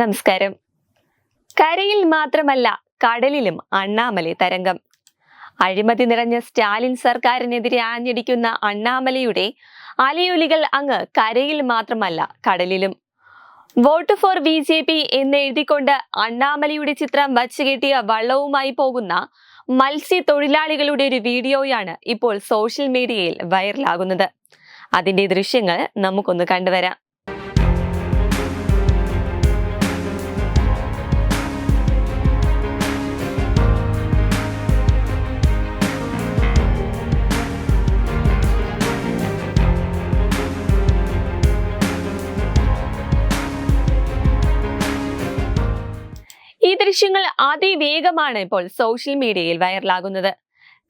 നമസ്കാരം. കരയിൽ മാത്രമല്ല കടലിലും അണ്ണാമലൈ തരംഗം. അഴിമതി നിറഞ്ഞ സ്റ്റാലിൻ സർക്കാരിനെതിരെ ആഞ്ഞടിക്കുന്ന അണ്ണാമലയുടെ അലയൊലികൾ അങ്ങ് കരയിൽ മാത്രമല്ല കടലിലും. Vote for B J P എന്നെഴുതിക്കൊണ്ട് അണ്ണാമലയുടെ ചിത്രം വച്ചുകെട്ടിയ വള്ളവുമായി പോകുന്ന മത്സ്യത്തൊഴിലാളികളുടെ ഒരു വീഡിയോയാണ് ഇപ്പോൾ സോഷ്യൽ മീഡിയയിൽ വൈറലാകുന്നത്. അതിന്റെ ദൃശ്യങ്ങൾ നമുക്കൊന്ന് കണ്ടുവരാം. ഈ ദൃശ്യങ്ങൾ അതിവേഗമാണ് ഇപ്പോൾ സോഷ്യൽ മീഡിയയിൽ വൈറലാകുന്നത്.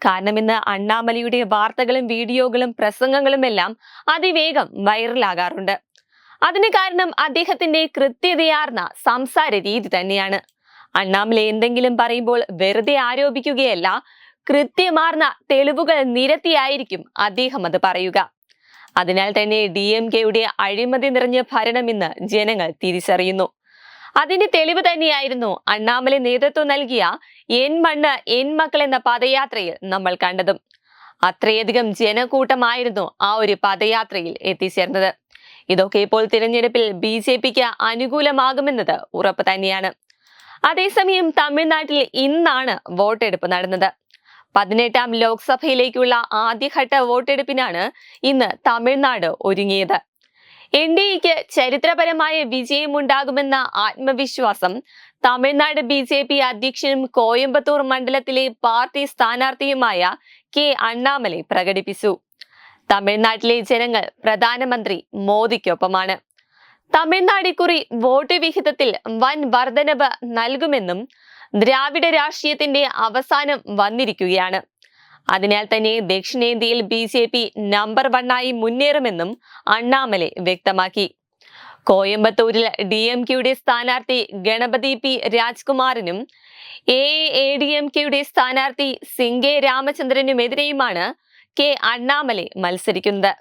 കാരണം ഇന്ന് അണ്ണാമലയുടെ വാർത്തകളും വീഡിയോകളും പ്രസംഗങ്ങളും എല്ലാം അതിവേഗം വൈറലാകാറുണ്ട്. അതിന് കാരണം അദ്ദേഹത്തിന്റെ കൃത്യതയാർന്ന സംസാര രീതി തന്നെയാണ്. അണ്ണാമല എന്തെങ്കിലും പറയുമ്പോൾ വെറുതെ ആരോപിക്കുകയല്ല കൃത്യമാർന്ന തെളിവുകൾ നിരത്തിയായിരിക്കും അദ്ദേഹം അത് പറയുക. അതിനാൽ തന്നെ ഡി എം കെയുടെ അഴിമതി നിറഞ്ഞ ഭരണം ഇന്ന് ജനങ്ങൾ തിരിച്ചറിയുന്നു. അതിന്റെ തെളിവ് തന്നെയായിരുന്നു. അണ്ണാമലെ നേതൃത്വം നൽകിയ എൻ മണ്ണ് എൻ മക്കൾ എന്ന പദയാത്രയിൽ നമ്മൾ കണ്ടതും. അത്രയധികം ജനക്കൂട്ടമായിരുന്നു ആ ഒരു പദയാത്രയിൽ എത്തിച്ചേർന്നത്. ഇതൊക്കെ ഇപ്പോൾ തിരഞ്ഞെടുപ്പിൽ ബി ജെ പിക്ക് അനുകൂലമാകുമെന്നത് ഉറപ്പ് തന്നെയാണ്. അതേസമയം തമിഴ്നാട്ടിൽ ഇന്നാണ് വോട്ടെടുപ്പ് നടന്നത്. പതിനെട്ടാം ലോക്സഭയിലേക്കുള്ള ആദ്യഘട്ട വോട്ടെടുപ്പിനാണ് ഇന്ന് തമിഴ്നാട് ഒരുങ്ങിയത്. എൻ ഡി എക്ക് ചരിത്രപരമായ വിജയമുണ്ടാകുമെന്ന ആത്മവിശ്വാസം. തമിഴ്നാട് ബി ജെ പി അധ്യക്ഷനും കോയമ്പത്തൂർ മണ്ഡലത്തിലെ പാർട്ടി സ്ഥാനാർത്ഥിയുമായ കെ അണ്ണാമലൈ പ്രകടിപ്പിച്ചു. തമിഴ്നാട്ടിലെ ജനങ്ങൾ പ്രധാനമന്ത്രി മോദിക്കൊപ്പമാണ്. തമിഴ്നാട് ഇക്കുറി വോട്ട് വിഹിതത്തിൽ വൻ വർധനവ് നൽകുമെന്നും ദ്രാവിഡ രാഷ്ട്രീയത്തിന്റെ അവസാനം വന്നിരിക്കുകയാണ്. അതിനാൽ തന്നെ ദക്ഷിണേന്ത്യയിൽ ബി ജെ പി നമ്പർ വണ്ണായി മുന്നേറുമെന്നും അണ്ണാമലെ വ്യക്തമാക്കി. കോയമ്പത്തൂരിൽ ഡി എം കെയുടെ സ്ഥാനാർത്ഥി ഗണപതി പി രാജ്കുമാറിനും എ എ ഡി എം കെയുടെ സ്ഥാനാർത്ഥി സിംഗെ രാമചന്ദ്രനുമെതിരെയുമാണ് കെ അണ്ണാമലെ മത്സരിക്കുന്നത്.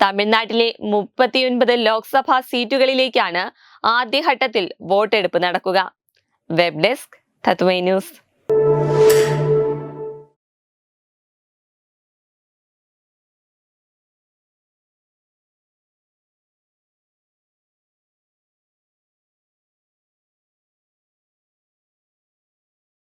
തമിഴ്നാട്ടിലെ മുപ്പത്തിയൊൻപത് ലോക്സഭാ സീറ്റുകളിലേക്കാണ് ആദ്യഘട്ടത്തിൽ വോട്ടെടുപ്പ് നടക്കുക. വെബ് ഡെസ്ക് തത്വൈ ന്യൂസ്.